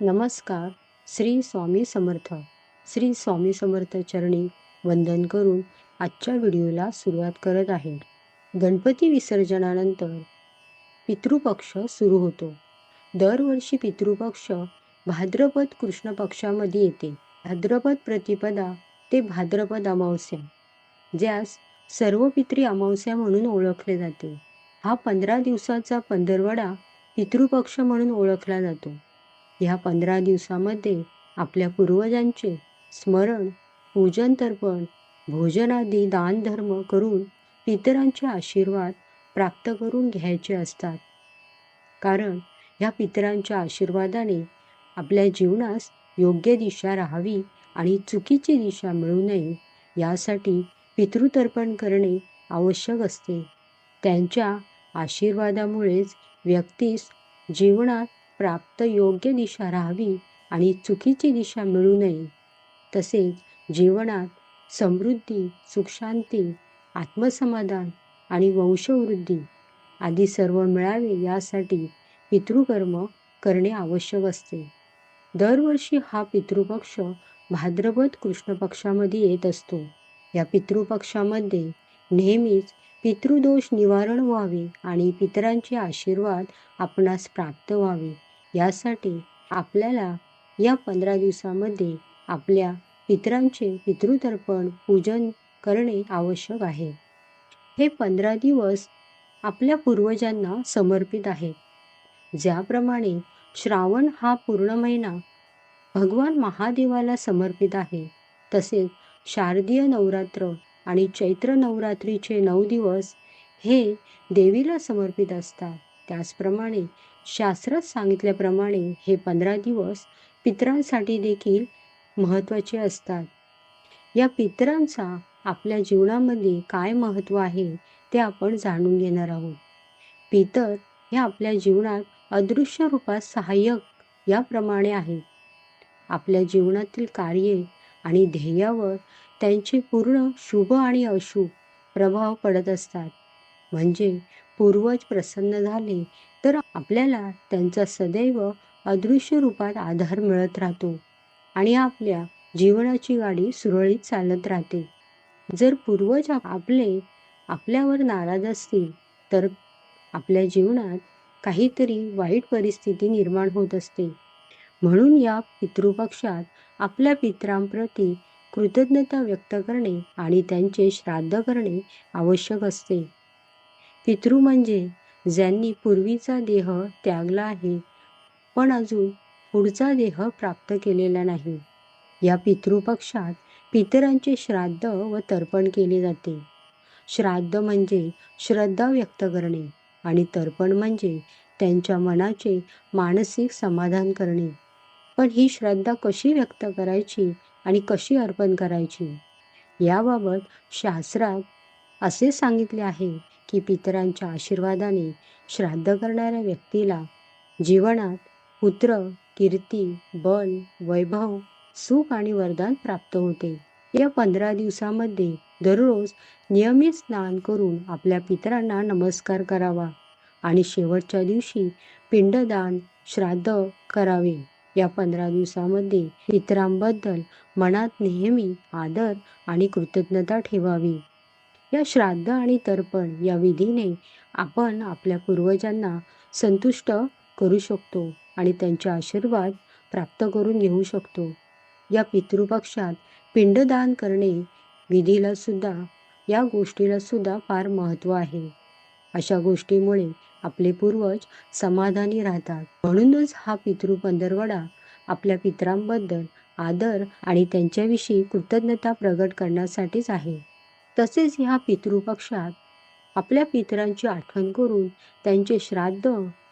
नमस्कार. श्री स्वामी समर्थ. श्री स्वामी समर्थ चरणी वंदन करून आजच्या व्हिडिओला सुरुवात करत आहे. गणपती विसर्जनानंतर पितृपक्ष सुरू होतो. दरवर्षी पितृपक्ष भाद्रपद कृष्ण पक्षामध्ये येते. भाद्रपद प्रतिपदा ते भाद्रपद अमावस्या ज्यास सर्व पित्री अमावस्या म्हणून ओळखले जाते. हा पंधरा दिवसाचा पंधरवडा पितृपक्ष म्हणून ओळखला जातो. ह्या पंधरा दिवसामध्ये आपल्या पूर्वजांचे स्मरण पूजन तर्पण भोजनादी दानधर्म करून पितरांचे आशीर्वाद प्राप्त करून घ्यायचे असतात. कारण ह्या पितरांच्या आशीर्वादाने आपल्या जीवनास योग्य दिशा राहावी आणि चुकीची दिशा मिळू नये यासाठी पितृतर्पण करणे आवश्यक असते. त्यांच्या आशीर्वादामुळेच व्यक्तीस जीवनात प्राप्त योग्य दिशा राहावी आणि चुकीची दिशा मिळू नये. तसेच जीवनात समृद्धी सुखशांती आत्मसमाधान आणि वंशवृद्धी आदी सर्व मिळावे यासाठी पितृकर्म करणे आवश्यक असते. दरवर्षी हा पितृपक्ष भाद्रपद कृष्ण पक्षामध्ये येत असतो. या पितृपक्षामध्ये नेहमीच पितृदोष निवारण व्हावे आणि पितरांचे आशीर्वाद आपणास प्राप्त व्हावे. यासाठी आपल्याला या पंधरा दिवसामध्ये आपल्या पितरांचे पितृतर्पण पूजन करणे आवश्यक आहे. हे पंधरा दिवस आपल्या पूर्वजांना समर्पित आहेत. ज्याप्रमाणे श्रावण हा पूर्ण महिना भगवान महादेवाला समर्पित आहे. तसेच शारदीय नवरात्र आणि चैत्र नवरात्रीचे नऊ दिवस हे देवीला समर्पित असतात. त्याचप्रमाणे शास्त्रात सांगितल्याप्रमाणे हे पंधरा दिवस पितरांसाठी देखील महत्त्वाचे असतात. या पितरांचा आपल्या जीवनामध्ये काय महत्त्व आहे ते आपण जाणून घेणार आहोत. पितर हे आपल्या जीवनात अदृश्य रूपात सहाय्यक याप्रमाणे आहेत. आपल्या जीवनातील कार्ये आणि ध्येयावर त्यांचे पूर्ण शुभ आणि अशुभ प्रभाव पडत असतात. म्हणजे पूर्वज प्रसन्न झाले तर आपल्याला त्यांचा सदैव अदृश्य रूपात आधार मिळत राहतो आणि आपल्या जीवनाची गाडी सुरळीत चालत राहते. जर पूर्वज आपले आपल्यावर नाराज असतील तर आपल्या जीवनात काहीतरी वाईट परिस्थिती निर्माण होत असते. म्हणून या पितृपक्षात आपल्या पितरांप्रती कृतज्ञता व्यक्त करणे आणि त्यांचे श्राद्ध करणे आवश्यक असते. पितृ म्हणजे ज्यांनी पूर्वीचा देह त्यागला आहे पण अजून पुढचा देह प्राप्त केलेला नाही. या पितृपक्षात पितरांचे श्राद्ध व तर्पण केले जाते. श्राद्ध म्हणजे श्रद्धा व्यक्त करणे आणि तर्पण म्हणजे त्यांच्या मनाचे मानसिक समाधान करणे. पण ही श्रद्धा कशी व्यक्त करायची आणि कशी अर्पण करायची? याबाबत शास्त्रात असे सांगितले आहे की पितरांच्या आशीर्वादाने श्राद्ध करणाऱ्या व्यक्तीला जीवनात पुत्र कीर्ती बल वैभव सुख आणि वरदान प्राप्त होते. या पंधरा दिवसामध्ये दररोज नियमित स्नान करून आपल्या पितरांना नमस्कार करावा आणि शेवटच्या दिवशी पिंडदान श्राद्ध करावे. या पंधरा दिवसामध्ये पितरांबद्दल मनात नेहमी आदर आणि कृतज्ञता ठेवावी. या श्राद्ध आणि तर्पण या विधीने आपण आपल्या पूर्वजांना संतुष्ट करू शकतो आणि त्यांचे आशीर्वाद प्राप्त करून घेऊ शकतो. या पितृपक्षात पिंडदान करणे विधीला सुद्धा या गोष्टीला सुद्धा फार महत्त्व आहे. अशा गोष्टीमुळे आपले पूर्वज समाधानी राहतात. म्हणूनच हा पितृ पंधरवडा आपल्या पितरांबद्दल आदर आणि त्यांच्याविषयी कृतज्ञता प्रगट करण्यासाठीच आहे. तसेच ह्या पितृपक्षात आपल्या पितरांची आठवण करून त्यांचे श्राद्ध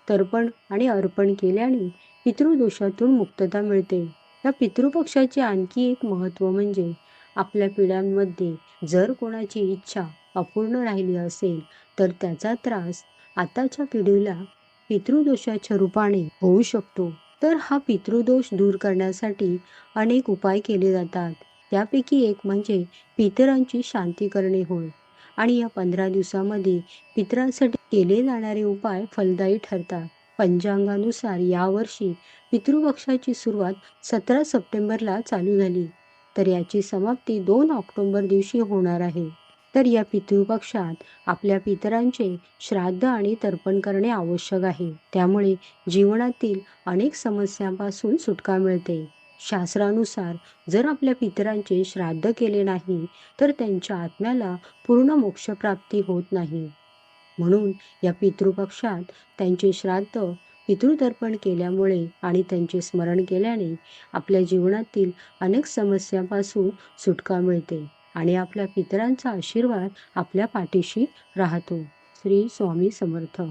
तर्पण आणि अर्पण केल्याने पितृदोषातून मुक्तता मिळते. या पितृपक्षाचे आणखी एक महत्त्व म्हणजे आपल्या पिढ्यांमध्ये जर कोणाची इच्छा अपूर्ण राहिली असेल तर त्याचा त्रास आताच्या पिढीला पितृदोषाच्या रूपाने होऊ शकतो. तर हा पितृदोष दूर करण्यासाठी अनेक उपाय केले जातात. त्यापैकी एक म्हणजे पितरांची शांती करणे होय. आणि या पंधरा दिवसामध्ये पितरांसाठी केले जाणारे उपाय फलदायी ठरतात. पंचांगानुसार यावर्षी पितृपक्षाची सुरुवात सतरा सप्टेंबरला चालू झाली. तर याची समाप्ती दोन ऑक्टोबर दिवशी होणार आहे. तर या पितृपक्षात आपल्या पितरांचे श्राद्ध आणि तर्पण करणे आवश्यक आहे. त्यामुळे जीवनातील अनेक समस्यांपासून सुटका मिळते. शास्त्रानुसार जर आपल्या पितरांचे श्राद्ध केले नाही तर त्यांच्या आत्म्याला पूर्ण मोक्षप्राप्ती होत नाही. म्हणून या पितृपक्षात त्यांचे श्राद्ध पितृतर्पण केल्यामुळे आणि त्यांचे स्मरण केल्याने आपल्या जीवनातील अनेक समस्यांपासून सुटका मिळते आणि आपल्या पितरांचा आशीर्वाद आपल्या पाठीशी राहतो. श्री स्वामी समर्थ.